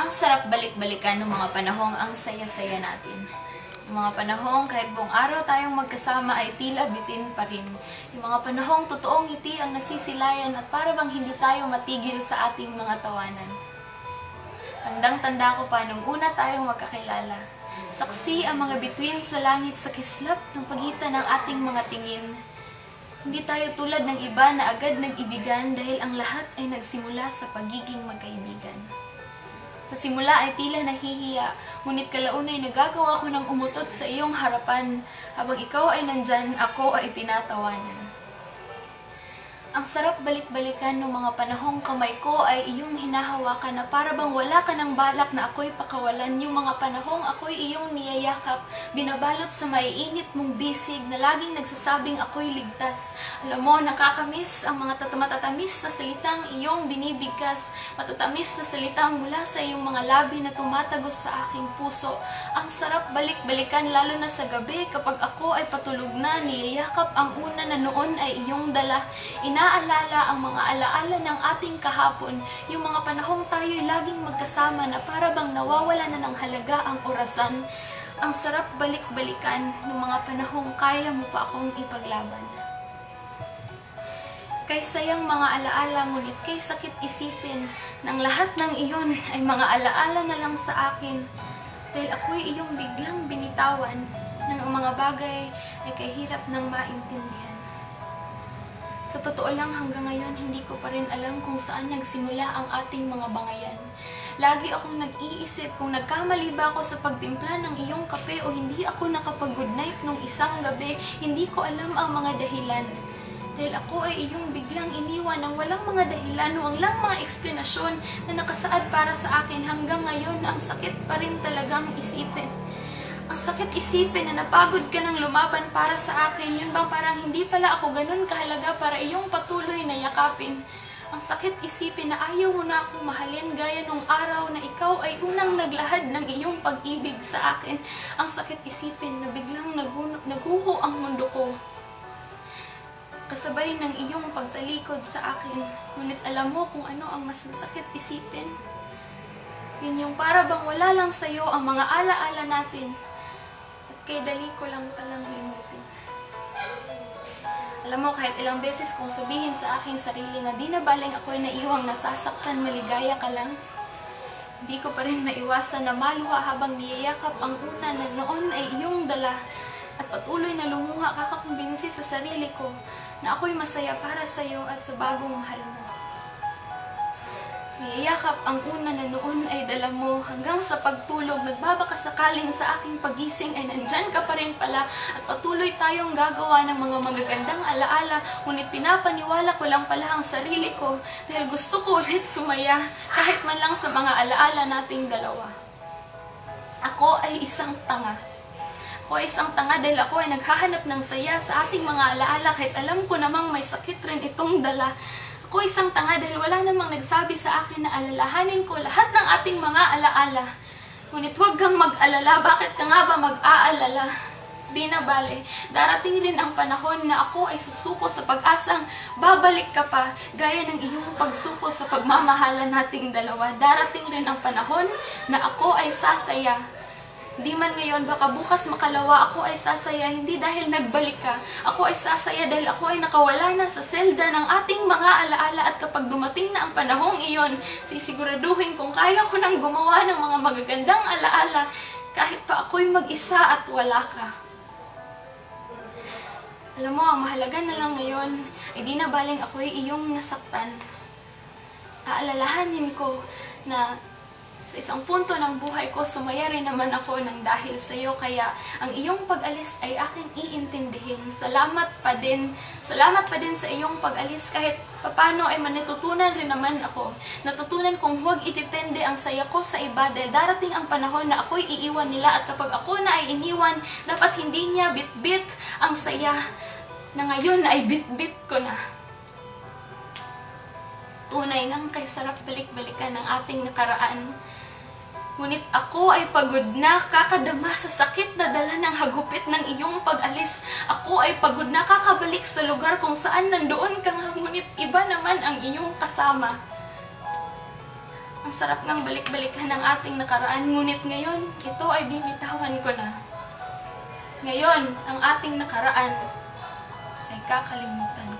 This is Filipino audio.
Ang sarap balik-balikan ng mga panahong ang saya-saya natin. Yung mga panahong kahit buong araw tayong magkasama ay tila bitin pa rin. Yung mga panahong totoong ngiti ang nasisilayan at para bang hindi tayo matigil sa ating mga tawanan. Tandang-tanda ko pa nung una tayong magkakilala. Saksi ang mga bituin sa langit sa kislap ng pagitan ng ating mga tingin. Hindi tayo tulad ng iba na agad nag-ibigan dahil ang lahat ay nagsimula sa pagiging magkaibigan. Sa simula ay tila nahihiya, ngunit kalauna ay nagagawa ko ng umutot sa iyong harapan. Habang ikaw ay nandyan, ako ay tinatawanan. Ang sarap balik-balikan ng mga panahong kamay ko ay iyong hinahawakan na para bang wala ka ng balak na ako'y pakawalan. Yung mga panahong ako'y iyong niyayakap, binabalot sa maiinit mong bisig na laging nagsasabing ako'y ligtas. Alam mo, nakakamiss ang mga matatamis na salitang iyong binibigkas, matatamis na salitang mula sa iyong mga labi na tumatagos sa aking puso. Ang sarap balik-balikan lalo na sa gabi kapag ako ay patulog na, niyayakap ang una na noon ay iyong dala. Inaalala ang mga alaala ng ating kahapon, yung mga panahong tayo'y laging magkasama na para bang nawawala na ng halaga ang orasan. Ang sarap balik-balikan ng mga panahong kaya mo pa akong ipaglaban. Kay sayang mga alaala, ngunit kay sakit isipin ng lahat ng iyon ay mga alaala na lang sa akin. Dahil ako'y iyong biglang binitawan ng mga bagay ay kahirap nang maintindihan. Sa totoo lang hanggang ngayon, hindi ko pa rin alam kung saan nagsimula ang ating mga bangayan. Lagi akong nag-iisip kung nagkamali ba ako sa pagtimpla ng iyong kape o hindi ako nakapag-good night nung isang gabi, hindi ko alam ang mga dahilan. Dahil ako ay iyong biglang iniwan ng walang mga dahilan walang mga eksplenasyon na nakasaad para sa akin hanggang ngayon ang sakit pa rin talagang isipin. Ang sakit isipin na napagod ka ng lumaban para sa akin, yun bang parang hindi pala ako ganun kahalaga para iyong patuloy na yakapin. Ang sakit isipin na ayaw mo na akong mahalin gaya nung araw na ikaw ay unang naglahad ng iyong pag-ibig sa akin. Ang sakit isipin na biglang nagu- naguho ang mundo ko. Kasabay ng iyong pagtalikod sa akin, ngunit alam mo kung ano ang mas masakit isipin. Yun yung para bang wala lang sa'yo ang mga alaala natin at kay dali ko lang palang limutin. Alam mo, kahit ilang beses kong sabihin sa aking sarili na di na baling ako'y naiwang nasasaktan, maligaya ka lang, hindi ko pa rin maiwasan na maluha habang niyayakap ang una na noon ay iyong dala at patuloy na lumuha kakakumbinsi sa sarili ko na ako'y masaya para sa iyo at sa bagong mahal mo. Niyayakap ang una na noon ay dala mo hanggang sa pagtulog, nagbabakasakaling sa aking pagising ay nandyan ka pa rin pala at patuloy tayong gagawa ng mga magagandang alaala ngunit pinapaniwala ko lang pala ang sarili ko dahil gusto ko ulit sumaya kahit man lang sa mga alaala nating dalawa. Ako ay isang tanga. Ako ay isang tanga dahil ako ay naghahanap ng saya sa ating mga alaala kahit alam ko namang may sakit rin itong dala. Ako isang tanga dahil wala namang nagsabi sa akin na alalahanin ko lahat ng ating mga alaala. Ngunit huwag kang mag-alala, bakit ka nga ba mag-aalala? Di na bale, darating rin ang panahon na ako ay susuko sa pag-asang babalik ka pa gaya ng iyong pagsuko sa pagmamahalan nating dalawa. Darating rin ang panahon na ako ay sasaya Di man ngayon, baka bukas makalawa, ako ay sasaya, hindi dahil nagbalik ka. Ako ay sasaya dahil ako ay nakawala na sa selda ng ating mga alaala at kapag dumating na ang panahong iyon, sisiguraduhin kung kaya ko nang gumawa ng mga magagandang alaala kahit pa ako'y mag-isa at wala ka. Alam mo, ang mahalaga na lang ngayon ay di na baling ako'y iyong nasaktan. Aalalahanin ko na sa isang punto ng buhay ko, sumaya rin naman ako ng dahil sa iyo. Kaya ang iyong pag-alis ay aking iintindihin. Salamat pa din. Salamat pa din sa iyong pag-alis kahit papano ay manatutunan rin naman ako. Natutunan kong huwag itipende ang saya ko sa iba dahil darating ang panahon na ako'y iiwan nila at kapag ako na ay iniwan, dapat hindi niya bit-bit ang saya na ngayon ay bit-bit ko na tunay ngang kay sarap balik-balikan ng ating nakaraan. Ngunit ako ay pagod na, kakadama sa sakit na dala ng hagupit ng iyong pag-alis. Ako ay pagod na, kakabalik sa lugar kung saan nandoon ka nga, ngunit iba naman ang iyong kasama. Ang sarap ng balik-balikan ng ating nakaraan, ngunit ngayon, ito ay bibitawan ko na. Ngayon, ang ating nakaraan ay kakalimutan ko.